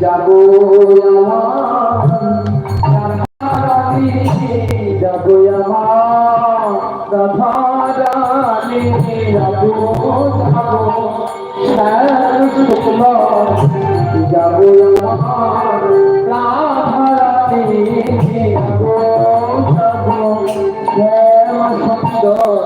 যাব যাব আমার রাধারানী যাব যাব যাব আমার রাধারানী যাব যাব শ্যাম সুন্দর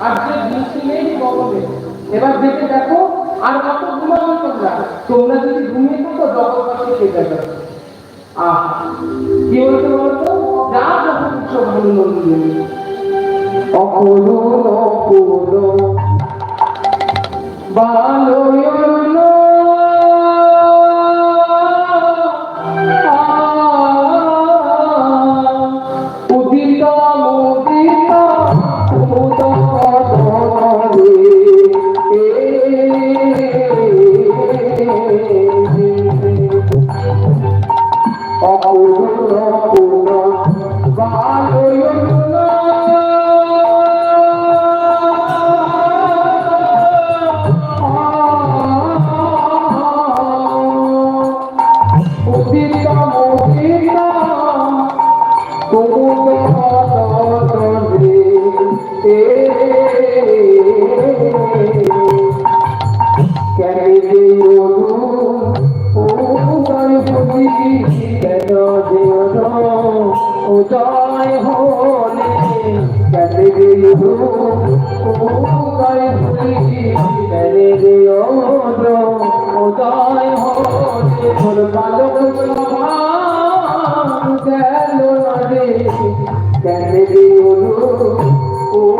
আর যে গগনে এবার দেখে দেখো, আর কত তোমরা? তোমরা যদি ঘুমিয়ে থাকো, জগৎবাসী কেটে যাবে আহ, কি বলতে বলতো? যা যখন কিছু ভালো মন্দির অপূর্ণ উদয় হলে কেন উদয় হলি কেন উদয় হলে বালক গেল রে কেনে রে উদয়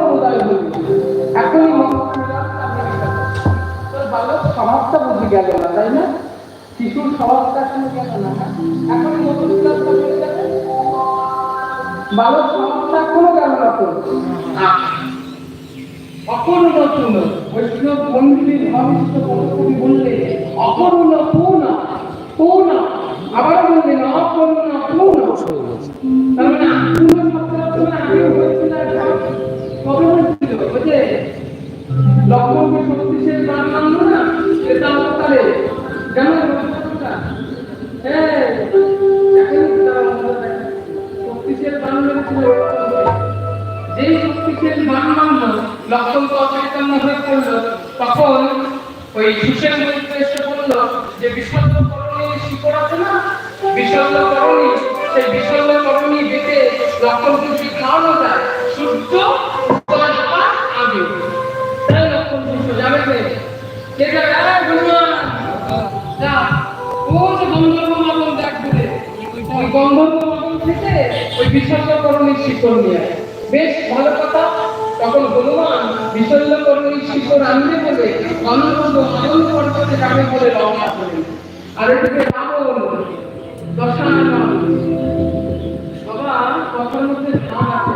স্বভাবটা বুঝে গেল না, তাই না? শিশুর স্বভাবটা কেন গেল না এখন নতুন ক্লাসটা বেড়ে যাবে বালক স্বভাবটা এখনও গেল না তো অপূর্ণ পূর্ণ বৈষ্ণব মন্দির ভাবিষ্য মানলো লক্ষণ তো অচৈতন্য হয়ে তখন ওই মৈত্র এসে বলল যে বিসর্গ করণী শিকড় আছে না? বিসর্গ করণী, সেই বিসর্গ করণী বেঁধে লক্ষণ খুশি খাওয়ানো যায়। থেকে ওই শিকড় নিয়ে বেশ ভালো কথা। তখন হনুমান বিশল্যকরণের শিশু রান্ধে বলে অনন্ত আনন্দ পর্বতে যাবে বলে রওনা করে। আর এদিকে রাবণ দশানন বাবা কথার মধ্যে ধান